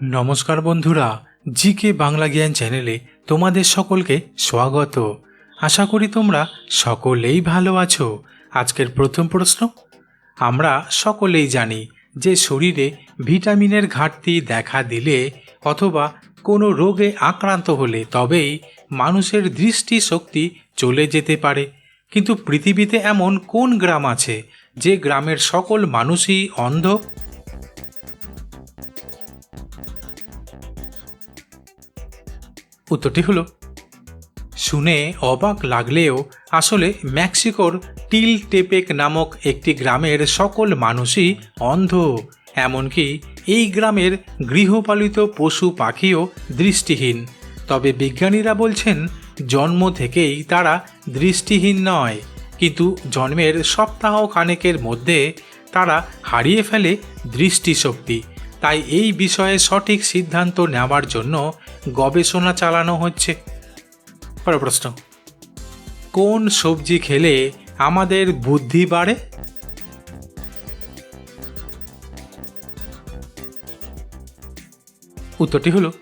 নমস্কার বন্ধুরা জি কে বাংলা জ্ঞান চ্যানেলে তোমাদের সকলকে স্বাগত। আশা করি তোমরা সকলেই ভালো আছো। আজকের প্রথম প্রশ্ন, আমরা সকলেই জানি যে শরীরে ভিটামিনের ঘাটতি দেখা দিলে অথবা কোনো রোগে আক্রান্ত হলে তবেই মানুষের দৃষ্টি শক্তি চলে যেতে পারে। কিন্তু পৃথিবীতে এমন কোন গ্রাম আছে যে গ্রামের সকল মানুষই অন্ধ? উত্তরটি হলো, শুনে অবাক লাগলেও আসলে মেক্সিকোর টিল টেপেক নামক একটি গ্রামের সকল মানুষই অন্ধ, এমনকি এই গ্রামের গৃহপালিত পশু পাখিও দৃষ্টিহীন। তবে বিজ্ঞানীরা বলছেন, জন্ম থেকেই তারা দৃষ্টিহীন নয়, কিন্তু জন্মের সপ্তাহ খানেকের মধ্যে তারা হারিয়ে ফেলে দৃষ্টিশক্তি। তাই এই বিষয়ে সঠিক সিদ্ধান্ত নেওয়ার জন্য গবেষণা চালানো হচ্ছে। পরের প্রশ্ন। কোন সবজি খেলে আমাদের বুদ্ধি বাড়ে? উত্তরটি হলো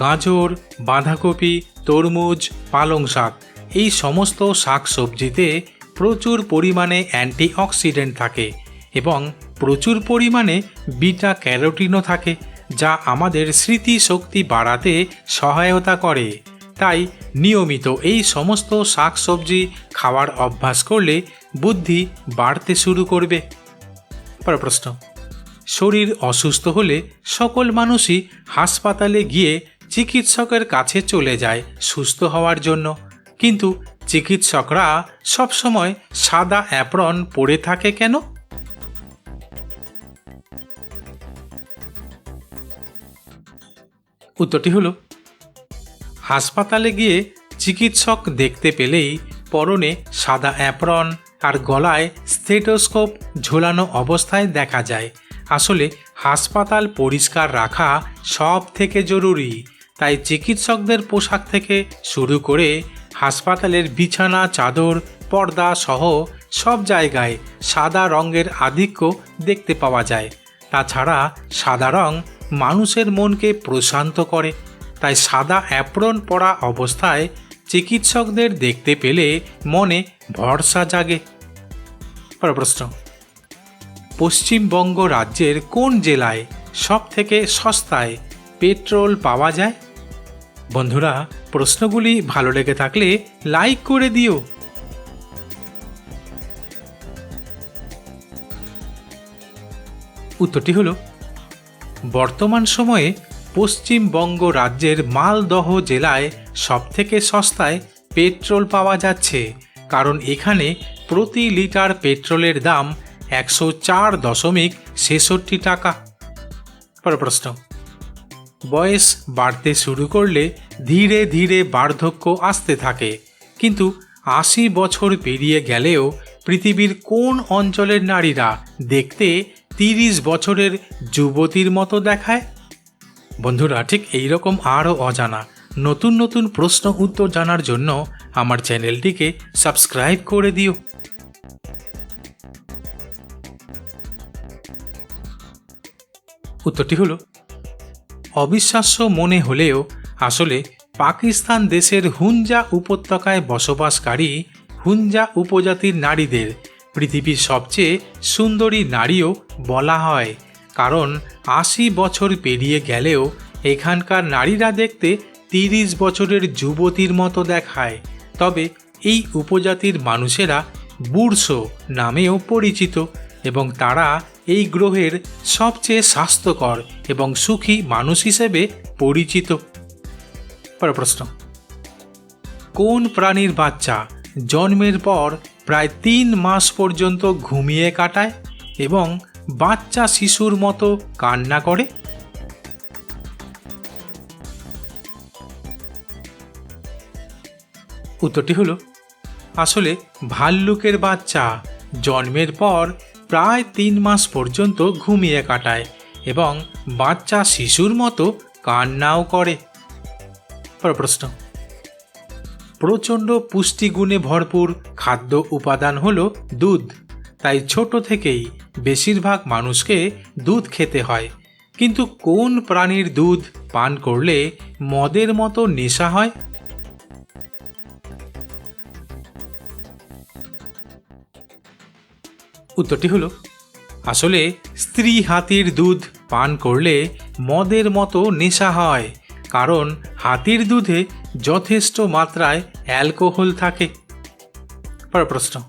গাজর, বাঁধাকপি, তরমুজ, পালং শাক। এই সমস্ত শাক সবজিতে প্রচুর পরিমাণে অ্যান্টিঅক্সিডেন্ট থাকে এবং প্রচুর পরিমাণে বিটা ক্যারোটিনও থাকে, যা আমাদের স্মৃতিশক্তি বাড়াতে সহায়তা করে। তাই নিয়মিত এই সমস্ত শাকসবজি খাওয়ার অভ্যাস করলে বুদ্ধি বাড়তে শুরু করবে। পরের প্রশ্ন, শরীর অসুস্থ হলে সকল মানুষই হাসপাতালে গিয়ে চিকিৎসকের কাছে চলে যায় সুস্থ হওয়ার জন্য। কিন্তু চিকিৎসকরা সবসময় সাদা অ্যাপ্রন পরে থাকে কেন? উত্তরটি হলো, হাসপাতালে গিয়ে চিকিৎসক দেখতে পেলেই পরনে সাদা অ্যাপ্রন আর গলায় স্টেটোস্কোপ ঝোলানো অবস্থায় দেখা যায়। আসলে হাসপাতাল পরিষ্কার রাখা সব থেকে জরুরি, তাই চিকিৎসকদের পোশাক থেকে শুরু করে হাসপাতালের বিছানা, চাদর, পর্দা সহ সব জায়গায় সাদা রঙের আধিক্য দেখতে পাওয়া যায়। তাছাড়া সাদা রং মানুষের মনকে প্রশান্ত করে। তাই সাদা অ্যাপ্রন পরা অবস্থায় চিকিৎসকদের দেখতে পেলে মনে ভরসা জাগে। প্রশ্ন, পশ্চিমবঙ্গ রাজ্যের কোন জেলায় সব থেকে সস্তায় পেট্রোল পাওয়া যায়? বন্ধুরা, প্রশ্নগুলি ভালো লেগে থাকলে লাইক করে দিও। উত্তরটি হলো বর্তমান সময়ে পশ্চিমবঙ্গ রাজ্যের মালদহ জেলায় সবথেকে সস্তায় পেট্রোল পাওয়া যাচ্ছে, কারণ এখানে প্রতি লিটার পেট্রোলের দাম একশো চার দশমিক ছেষট্টি টাকা। পর প্রশ্ন। বয়স বাড়তে শুরু করলে ধীরে ধীরে বার্ধক্য আসতে থাকে, কিন্তু আশি বছর পেরিয়ে গেলেও পৃথিবীর কোন অঞ্চলের নারীরা দেখতে তিরিশ বছরের যুবতীর মতো দেখায়? বন্ধুরা, ঠিক এইরকম আরও অজানা, নতুন নতুন প্রশ্ন উত্তর জানার জন্য আমার চ্যানেলটিকে সাবস্ক্রাইব করে দিও। উত্তরটি হলো, অবিশ্বাস্য মনে হলেও আসলে পাকিস্তান দেশের হুঞ্জা উপত্যকায় বসবাসকারী হুঞ্জা উপজাতির নারীদের পৃথিবীর সবচেয়ে সুন্দরী নারীও বলা হয়। কারণ আশি বছর পেরিয়ে গেলেও এখানকার নারীরা দেখতে তিরিশ বছরের যুবতীর মতো দেখায়। তবে এই উপজাতির মানুষেরা বুড়সো নামেও পরিচিত এবং তারা এই গ্রহের সবচেয়ে স্বাস্থ্যকর এবং সুখী মানুষ হিসেবে পরিচিত। প্রশ্ন। কোন প্রাণীর বাচ্চা জন্মের পর প্রায় তিন মাস পর্যন্ত ঘুমিয়ে কাটায় এবং বাচ্চা শিশুর মতো কান্না করে। উত্তরটি হলো, আসলে ভাল্লুকের বাচ্চা জন্মের পর প্রায় তিন মাস পর্যন্ত ঘুমিয়ে কাটায় এবং বাচ্চা শিশুর মতো কান্নাও করে। প্রশ্ন। প্রচণ্ড পুষ্টিগুণে ভরপুর খাদ্য উপাদান হল দুধ। তাই ছোট থেকেই বেশিরভাগ মানুষকে দুধ খেতে হয়। কিন্তু কোন প্রাণীর দুধ পান করলে মদের মতো নেশা হয়? উত্তরটি হলো, আসলে স্ত্রী হাতির দুধ পান করলে মদের মতো নেশা হয়। কারণ হাতির দুধে যথেষ্ট মাত্রায় অ্যালকোহল থাকে। পরের প্রশ্ন।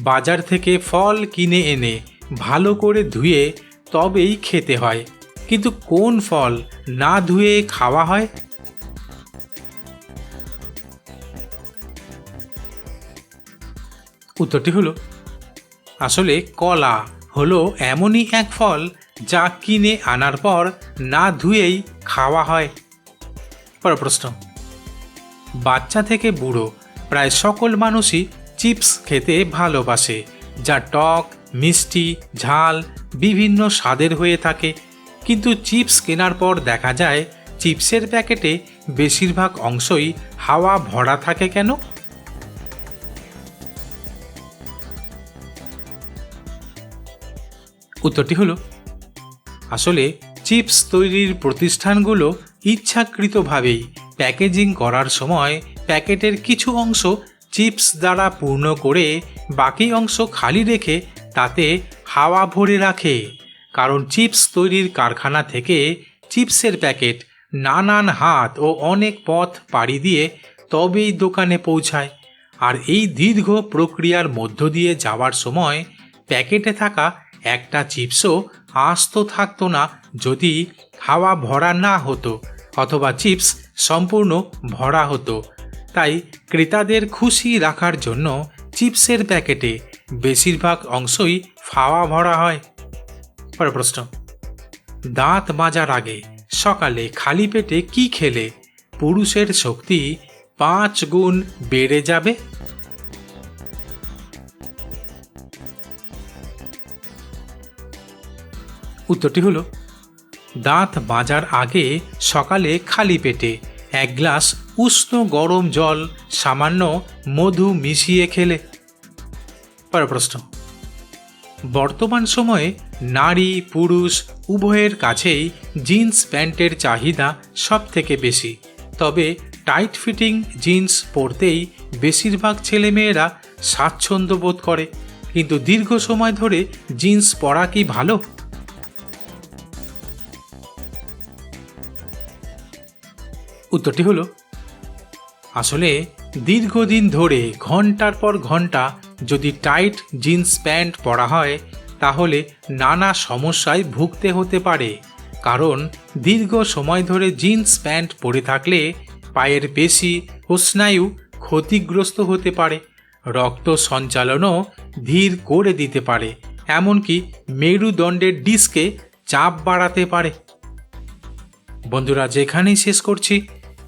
বাজার থেকে ফল কিনে এনে ভালো করে ধুয়ে তবেই খেতে হয়। কিন্তু কোন ফল না ধুয়ে খাওয়া হয়? উত্তরটি হলো, আসলে কলা হলো এমনই এক ফল যা কিনে আনার পর না ধুয়েই খাওয়া হয়। পরের প্রশ্ন। বাচ্চা থেকে বুড়ো প্রায় সকল মানুষই চিপস খেতে ভালোবাসে, যা টক, মিষ্টি, ঝাল, বিভিন্ন স্বাদের হয়ে থাকে। কিন্তু চিপস কেনার পর দেখা যায়, চিপসের প্যাকেটে বেশিরভাগ অংশই হাওয়া ভরা থাকে কেন? উত্তরটি হলো, আসলে চিপস তৈরির প্রতিষ্ঠানগুলো ইচ্ছাকৃতভাবেই প্যাকেজিং করার সময় প্যাকেটের কিছু অংশ চিপস দ্বারা পূর্ণ করে বাকি অংশ খালি রেখে তাতে হাওয়া ভরে রাখে। কারণ চিপস তৈরির কারখানা থেকে চিপসের প্যাকেট নানান হাত ও অনেক পথ পাড়ি দিয়ে তবেই দোকানে পৌঁছায়। আর এই দীর্ঘ প্রক্রিয়ার মধ্য দিয়ে যাওয়ার সময় প্যাকেটে থাকা একটা চিপসও আস্ত থাকতো না যদি হাওয়া ভরা না হতো। অথবা চিপস সম্পূর্ণ ভরা হতো। তাই ক্রেতাদের খুশি রাখার জন্য চিপসের প্যাকেটে বেশিরভাগ অংশই ফাওয়া ভরা হয়। পরের প্রশ্ন। দাঁত মাজার আগে সকালে খালি পেটে কি খেলে পুরুষের শক্তি পাঁচ গুণ বেড়ে যাবে? উত্তরটি হলো দাঁত বাজার আগে সকালে খালি পেটে এক গ্লাস উষ্ণ গরম জল, সামান্য মধু মিশিয়ে খেলে। পরের প্রশ্ন। বর্তমান সময়ে নারী, পুরুষ উভয়ের কাছেই জিন্স প্যান্টের চাহিদা সব থেকে বেশি। তবে টাইট ফিটিং জিন্স পরতেই বেশিরভাগ ছেলেমেয়েরা স্বাচ্ছন্দ্য বোধ করে। কিন্তু দীর্ঘ সময় ধরে জিন্স পরা কি ভালো? উত্তরটি হলো, আসলে দীর্ঘদিন ধরে ঘণ্টার পর ঘণ্টা যদি টাইট জিন্স প্যান্ট পরা হয়, তাহলে নানা সমস্যায় ভুগতে হতে পারে। কারণ দীর্ঘ সময় ধরে জিন্স প্যান্ট পরে থাকলে পায়ের পেশি ও স্নায়ু ক্ষতিগ্রস্ত হতে পারে। রক্ত সঞ্চালনও ধীর করে দিতে পারে, এমনকি মেরুদণ্ডের ডিস্কে চাপ বাড়াতে পারে। বন্ধুরা, যেখানেই শেষ করছি